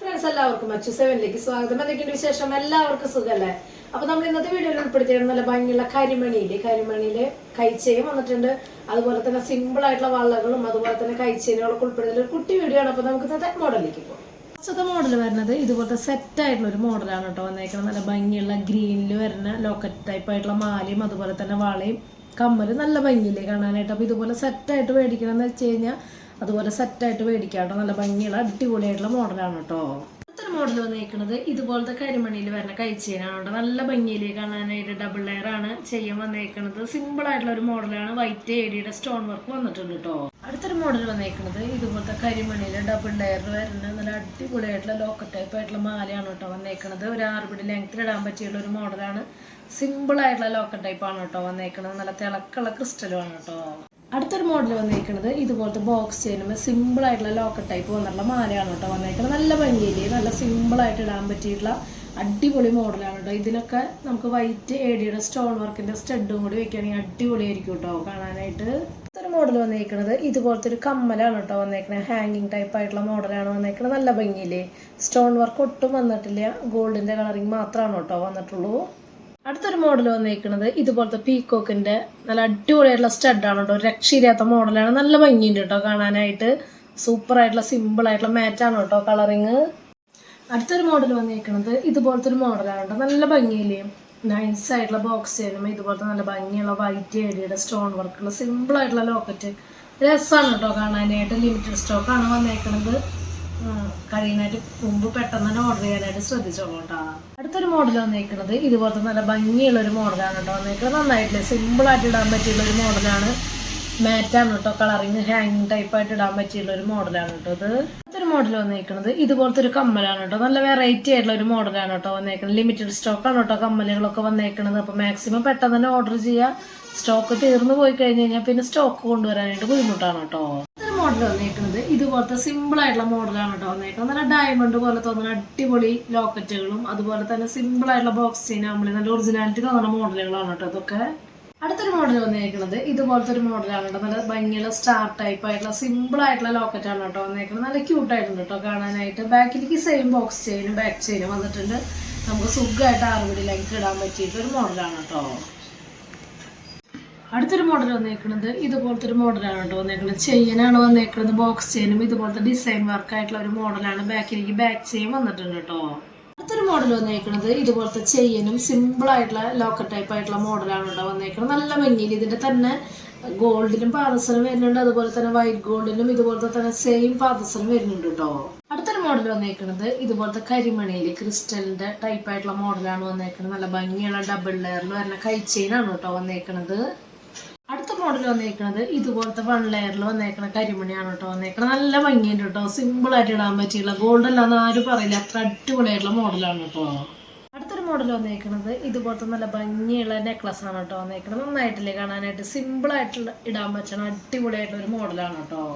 Friends എല്ലാവർക്കും അച്ചു സെവനിലേക്ക് സ്വാഗതം. എന്തൊക്കെയുണ്ട് വിശേഷം? എല്ലാവർക്കും സുഖല്ലേ? അപ്പൊ നമ്മൾ ഇന്നത്തെ വീഡിയോയിൽ ഉൾപ്പെടുത്തിയിരുന്ന നല്ല ഭംഗിയുള്ള കരിമണിയിൽ കരിമണിയിൽ കൈച്ചയും വന്നിട്ടുണ്ട്. അതുപോലെ തന്നെ സിമ്പിൾ ആയിട്ടുള്ള വള്ളകളും അതുപോലെ തന്നെ കൈച്ചേനുകളൊക്കെ ഉൾപ്പെടുന്ന ഒരു കുട്ടി വീഡിയോ ആണ്. അപ്പൊ നമുക്ക് ഇന്നത്തെ മോഡലിലേക്ക് പോകാം ഫസ്റ്റത്തെ മോഡൽ വരുന്നത് ഇതുപോലത്തെ സെറ്റ് ആയിട്ടുള്ള ഒരു മോഡലാണ് കേട്ടോ വന്നേക്കുന്നത് നല്ല ഭംഗിയുള്ള ഗ്രീനിൽ വരുന്ന ലോക്കറ്റ് ടൈപ്പ് ആയിട്ടുള്ള മാലയും അതുപോലെ തന്നെ വളയും കമ്മലും നല്ല ഭംഗിയില്ലേ കാണാനായിട്ട്? അപ്പോൾ ഇതുപോലെ സെറ്റായിട്ട് മേടിക്കണം എന്ന് വെച്ച് കഴിഞ്ഞാൽ അതുപോലെ സെറ്റായിട്ട് മേടിക്കാം കേട്ടോ നല്ല ഭംഗിയുള്ള അടിപൊളിയായിട്ടുള്ള മോഡലാണ് കേട്ടോ അടുത്തൊരു മോഡൽ വന്നിരിക്കുന്നത് ഇതുപോലത്തെ കരിമണിയിൽ വരുന്ന കഴിച്ചേനാണ് കേട്ടോ നല്ല ഭംഗിയിൽ കാണാനായിട്ട് ഡബിൾ ലെയർ ആണ് ചെയ്യാൻ വന്നേക്കുന്നത് സിമ്പിൾ ആയിട്ടുള്ള ഒരു മോഡലാണ് വൈറ്റ് ഏടിയുടെ സ്റ്റോൺ വർക്ക് വന്നിട്ടുണ്ട് കേട്ടോ അടുത്തൊരു മോഡൽ വന്നേക്കുന്നത് ഇതുപോലത്തെ കരിമണിയിൽ ഡബിൾ ലെയർ വരുന്ന നല്ല അടിപൊളിയായിട്ടുള്ള ലോക്കറ്റ് ടൈപ്പ് ആയിട്ടുള്ള മാലയാണ് കേട്ടോ വന്നേക്കുന്നത് ഒരു ആറുപിടി ലെങ്ത്തിൽ ഇടാൻ പറ്റിയുള്ള ഒരു മോഡലാണ് സിമ്പിൾ ആയിട്ടുള്ള ലോക്കറ്റ് ടൈപ്പ് ആണ് കേട്ടോ വന്നേക്കുന്നത് നല്ല തിളക്കുള്ള ക്രിസ്റ്റലുമാണ് കേട്ടോ അടുത്തൊരു മോഡൽ വന്നിരിക്കുന്നത് ഇതുപോലത്തെ ബോക്സ് ചെയ്യുമ്പോൾ സിമ്പിൾ ആയിട്ടുള്ള ലോക്കർ ടൈപ്പ് വന്നിട്ടുള്ള മാലയാണ് കേട്ടോ വന്നിരിക്കുന്നത്. നല്ല ഭംഗിയില്ലേ? നല്ല സിമ്പിൾ ആയിട്ട് ഇടാൻ പറ്റിയിട്ടുള്ള അടിപൊളി മോഡലാണ് കേട്ടോ. ഇതിനൊക്കെ നമുക്ക് വൈറ്റ് ഏടിയുടെ സ്റ്റോൺ വർക്കിന്റെ സ്റ്റഡും കൂടി വെക്കുകയാണെങ്കിൽ അടിപൊളിയായിരിക്കും കേട്ടോ കാണാനായിട്ട്. ഒരു മോഡൽ വന്നിരിക്കുന്നത് ഇതുപോലത്തെ ഒരു കമ്മലാണ് കേട്ടോ വന്നേക്കുന്നത് ഹാങ്ങിങ് ടൈപ്പ് ആയിട്ടുള്ള മോഡലാണ് വന്നേക്കുന്നത് നല്ല ഭംഗിയില്ലേ? സ്റ്റോൺ വർക്ക് ഒട്ടും വന്നിട്ടില്ല. ഗോൾഡിന്റെ കളറിങ് മാത്രമാണ് കേട്ടോ വന്നിട്ടുള്ളൂ. അടുത്തൊരു മോഡൽ വന്നേക്കുന്നത് ഇതുപോലത്തെ പീക്കോക്കിന്റെ നല്ല അടിപൊളിയായിട്ടുള്ള സ്റ്റഡാണ് കേട്ടോ രക്ഷയില്ലാത്ത മോഡലാണ് നല്ല ഭംഗിയുണ്ട് കേട്ടോ കാണാനായിട്ട്. സൂപ്പർ ആയിട്ടുള്ള സിമ്പിൾ ആയിട്ടുള്ള മാറ്റാണ് കേട്ടോ കളറിങ് അടുത്തൊരു മോഡൽ വന്നേക്കുന്നത് ഇതുപോലത്തെ ഒരു മോഡലാണ് കേട്ടോ നല്ല ഭംഗിയില്ലേ? നൈസ് ആയിട്ടുള്ള ബോക്സ് ചെയ്യുമ്പോൾ ഇതുപോലത്തെ നല്ല ഭംഗിയുള്ള വൈറ്റ് ഏരിയയുടെ സ്റ്റോൺ വർക്കുള്ള സിമ്പിൾ ആയിട്ടുള്ള ലോക്കറ്റ് രസമാണ് കേട്ടോ കാണാനായിട്ട്. ലിമിറ്റഡ് സ്റ്റോക്കാണ് വന്നേക്കുന്നത് കഴിയുന്നതിന് മുമ്പ് പെട്ടെന്ന് തന്നെ ഓർഡർ ചെയ്യാനായിട്ട് ശ്രദ്ധിച്ചോളൂ കേട്ടോ. അടുത്തൊരു മോഡൽ വന്നേക്കുന്നത് ഇതുപോലത്തെ നല്ല ഭംഗിയുള്ള ഒരു മോഡലാണ് കേട്ടോ വന്നേക്കുന്നത് സിമ്പിൾ ആയിട്ട് ഇടാൻ പറ്റിയുള്ള ഒരു മോഡലാണ് മാറ്റാണ് കേട്ടോ. കളറിങ് ഹാങ്ങിങ് ടൈപ്പ് ആയിട്ട് ഇടാൻ പറ്റിയുള്ള ഒരു മോഡലാണ് കേട്ടോ ഇത്. അടുത്തൊരു മോഡൽ വന്നേക്കുന്നത് ഇതുപോലത്തെ ഒരു കമ്മലാണ് കേട്ടോ. നല്ല വെറൈറ്റി ആയിട്ടുള്ള ഒരു മോഡലാണ് കേട്ടോ വന്നേക്കുന്നത് ലിമിറ്റഡ് സ്റ്റോക്കാണ് കേട്ടോ കമ്മലുകളൊക്കെ വന്നേക്കുന്നത് അപ്പോൾ മാക്സിമം പെട്ടെന്ന് തന്നെ ഓർഡർ ചെയ്യുക. സ്റ്റോക്ക് തീർന്നു പോയി കഴിഞ്ഞു കഴിഞ്ഞാൽ പിന്നെ സ്റ്റോക്ക് കൊണ്ടുവരാനായിട്ട് ബുദ്ധിമുട്ടാണ് കേട്ടോ. മോഡൽ വന്നേക്കുന്നത്. ഇതുപോലത്തെ സിമ്പിൾ ആയിട്ടുള്ള മോഡലാണ് കേട്ടോ വന്നേക്കുന്നത്. നല്ല ഡയമണ്ട് പോലെ തോന്നുന്ന അടിപൊളി ലോക്കറ്റുകളും അതുപോലെ തന്നെ സിമ്പിൾ ആയിട്ടുള്ള ബോക്സ് ചെയിൻ നമ്മൾ നല്ല ഒറിജിനാലിറ്റി തോന്നുന്ന മോഡലുകളാണ് കേട്ടോ ഇതൊക്കെ. അടുത്തൊരു മോഡൽ വന്നേക്കുന്നത്. ഇതുപോലത്തെ ഒരു മോഡലാണ് കേട്ടോ നല്ല ഭംഗിയുള്ള സ്റ്റാർ ടൈപ്പ് ആയിട്ടുള്ള സിമ്പിൾ ആയിട്ടുള്ള ലോക്കറ്റാണ് കേട്ടോ വന്നേക്കുന്നത്. നല്ല ക്യൂട്ട് ആയിട്ടുണ്ട് കേട്ടോ കാണാനായിട്ട്. ബാക്കിലേക്ക് സെയിം ബോക്സ് ചെയിനും ബാക്ക് ചെയിനും വന്നിട്ടുണ്ട്. നമുക്ക് സുഖമായിട്ട് ആറുപടി ലെങ്ത് ഇടാൻ പറ്റിയിട്ട് ഒരു മോഡലാണ് കേട്ടോ അടുത്തൊരു മോഡൽ വന്നേക്കുന്നത് ഇതുപോലത്തെ ഒരു മോഡലാണ് കേട്ടോ വന്നേക്കുന്നത് ചെയിനാണ് വന്നേക്കുന്നത് ബോക്സ് ചെയിനും ഇതുപോലത്തെ ഡിസൈൻ വർക്കായിട്ടുള്ള ഒരു മോഡലാണ് ബാക്കിലേക്ക് ബാക്ക് ചെയിൻ വന്നിട്ടുണ്ട് കേട്ടോ. അടുത്തൊരു മോഡൽ വന്നേക്കുന്നത് ഇതുപോലത്തെ ചെയിനും സിമ്പിൾ ആയിട്ടുള്ള ലോക്കർ ടൈപ്പ് ആയിട്ടുള്ള മോഡലാണ് കേട്ടോ വന്നേക്കുന്നത് നല്ല ഭംഗിയിൽ ഇതിന്റെ തന്നെ ഗോൾഡിലും പാദസരം വരുന്നുണ്ട് അതുപോലെ തന്നെ വൈറ്റ് ഗോൾഡിലും ഇതുപോലത്തെ തന്നെ സെയിം പാദസരം വരുന്നുണ്ട് കേട്ടോ. അടുത്തൊരു മോഡൽ വന്നേക്കുന്നത് ഇതുപോലത്തെ കരിമണിയിൽ ക്രിസ്റ്റലിന്റെ ടൈപ്പ് ആയിട്ടുള്ള മോഡലാണ് വന്നേക്കുന്നത് നല്ല ഭംഗിയുള്ള ഡബിൾ ലെയറിൽ വരുന്ന കൈ ചെയിനാണ് കേട്ടോ വന്നേക്കുന്നത് മോഡൽ വന്നേക്കുന്നത് ഇതുപോലത്തെ വൺ ലെയറിൽ വന്നേക്കണ കരിമണിയാണ് കേട്ടോ വന്നേക്കണ നല്ല ഭംഗിയുണ്ട് കേട്ടോ സിമ്പിൾ ആയിട്ട് ഇടാൻ പറ്റിയുള്ള ഗോൾഡ് അല്ലാന്ന് ആരും പറയില്ല. അത്ര അടിപൊളിയായിട്ടുള്ള മോഡലാണ് കേട്ടോ അടുത്തൊരു മോഡൽ വന്നേക്കുന്നത് ഇതുപോലത്തെ നല്ല ഭംഗിയുള്ള നെക്ലസ് ആണ് കേട്ടോ വന്നേക്കണത്. നന്നായിട്ടില്ലേ കാണാനായിട്ട്? സിമ്പിൾ ആയിട്ടുള്ള ഇടാൻ പറ്റണ അടിപൊളിയായിട്ടുള്ള ഒരു മോഡലാണ് കേട്ടോ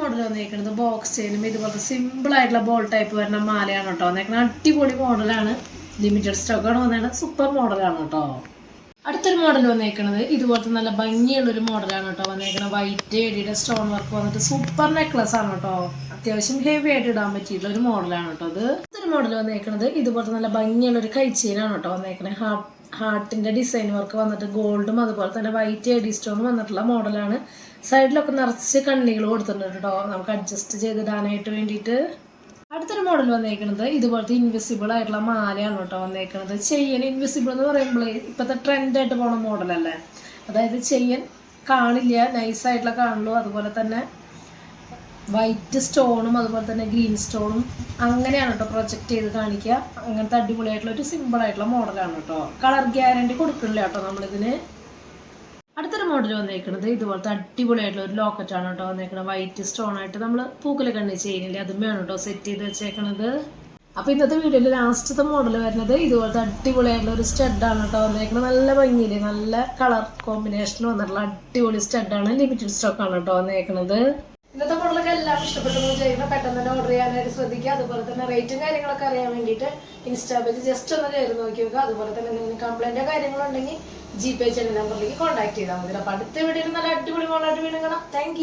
മോഡൽ വന്നേക്കുന്നത് ബോക്സ് ചെയിനും ഇതുപോലത്തെ സിമ്പിൾ ആയിട്ടുള്ള ബോൾ ടൈപ്പ് വരുന്ന മാലയാണ് കേട്ടോ വന്നേക്കുന്നത് അടിപൊളി മോഡലാണ് ലിമിറ്റഡ് സ്റ്റോക്കാണ് വന്നേക്കുന്നത് സൂപ്പർ മോഡലാണ് കേട്ടോ അടുത്തൊരു മോഡൽ വന്നേക്കുന്നത് ഇതുപോലത്തെ നല്ല ഭംഗിയുള്ള ഒരു മോഡലാണ് കേട്ടോ വന്നേക്കുന്നത് വൈറ്റ് എടിയുടെ സ്റ്റോൺ വർക്ക് വന്നിട്ട് സൂപ്പർ നെക്ലസ് ആണ് കേട്ടോ. അത്യാവശ്യം ഹെവി ആയിട്ട് ഇടാൻ പറ്റിയിട്ടുള്ള ഒരു മോഡലാണ് കേട്ടോ അത്. അടുത്തൊരു മോഡൽ വന്നേക്കുന്നത് ഇതുപോലത്തെ നല്ല ഭംഗിയുള്ള ഒരു കൈച്ചീനാണ് കേട്ടോ വന്നേക്കുന്നത് ഹാർട്ട് ഹാർട്ടിന്റെ ഡിസൈൻ വർക്ക് വന്നിട്ട് ഗോൾഡും അതുപോലെ തന്നെ വൈറ്റ് എഡി സ്റ്റോണും വന്നിട്ടുള്ള മോഡലാണ് സൈഡിലൊക്കെ നിറച്ച് കണ്ണികൾ കൊടുത്തിട്ടുണ്ട് കേട്ടോ. നമുക്ക് അഡ്ജസ്റ്റ് ചെയ്തിടാനായിട്ട് വേണ്ടിയിട്ട്. അടുത്തൊരു മോഡൽ വന്നേക്കുന്നത് ഇതുപോലത്തെ ഇൻവിസിബിൾ ആയിട്ടുള്ള മാലയാണ് കേട്ടോ വന്നേക്കുന്നത് ചെയ്യൻ ഇൻവിസിബിൾ എന്ന് പറയുമ്പോൾ ഇപ്പോഴത്തെ ട്രെൻഡായിട്ട് പോണ മോഡലല്ലേ അതായത് ചെയ്യൻ കാണില്ല നൈസായിട്ടുള്ള കാണുള്ളൂ അതുപോലെ തന്നെ വൈറ്റ് സ്റ്റോണും അതുപോലെ തന്നെ ഗ്രീൻ സ്റ്റോണും അങ്ങനെയാണ് കേട്ടോ പ്രൊജക്റ്റ് ചെയ്ത് കാണിക്കുക. അങ്ങനത്തെ അടിപൊളിയായിട്ടുള്ള ഒരു സിമ്പിൾ ആയിട്ടുള്ള മോഡലാണ് കേട്ടോ. കളർ ഗ്യാരണ്ടി കൊടുക്കണില്ല കേട്ടോ നമ്മളിതിന്. അടുത്തൊരു മോഡൽ വന്നേക്കുന്നത് ഇതുപോലത്തെ അടിപൊളിയായിട്ടുള്ള ഒരു ലോക്കറ്റാണ് കേട്ടോ വന്നേക്കുന്നത് വൈറ്റ് സ്റ്റോൺ ആയിട്ട് നമ്മൾ പൂക്കല കണ്ണി ചെയ്യുന്നില്ലേ അതുമ്മയാണ് കേട്ടോ സെറ്റ് ചെയ്ത് വെച്ചേക്കണത്. അപ്പൊ ഇന്നത്തെ വീഡിയോയിൽ ലാസ്റ്റത്തെ മോഡൽ വരുന്നത് ഇതുപോലത്തെ അടിപൊളിയായിട്ടുള്ള ഒരു സ്റ്റഡാണ് കേട്ടോ വന്നേക്കുന്നത് നല്ല ഭംഗിയിൽ നല്ല കളർ കോമ്പിനേഷനിൽ വന്നിട്ടുള്ള അടിപൊളി സ്റ്റഡാണ് ലിമിറ്റഡ് സ്റ്റോക്ക് ആണ് കേട്ടോ വന്നേക്കുന്നത് ഇന്നത്തെ മോഡലൊക്കെ എല്ലാം ഇഷ്ടപ്പെട്ടു ചെയ്യുന്ന പെട്ടെന്ന് തന്നെ ഓർഡർ ചെയ്യാനായിട്ട് ശ്രദ്ധിക്കുക. അതുപോലെ തന്നെ റേറ്റും കാര്യങ്ങളൊക്കെ അറിയാൻ വേണ്ടിയിട്ട് ഇൻസ്റ്റാ പേജ് ജസ്റ്റ് ഒന്ന് കയറി നോക്കി നോക്കുക. അതുപോലെ തന്നെ എന്തെങ്കിലും കംപ്ലൈന്റോ കാര്യങ്ങളുണ്ടെങ്കിൽ ജി പേ ചെയ്യുന്ന നമ്പറിലേക്ക് കോൺടാക്ട് ചെയ്താൽ മതി. അപ്പോൾ അടുത്ത വീഡിയോയിൽ നല്ല അടിപൊളി മോളായിട്ട് വീണ്ടും കാണാം. താങ്ക്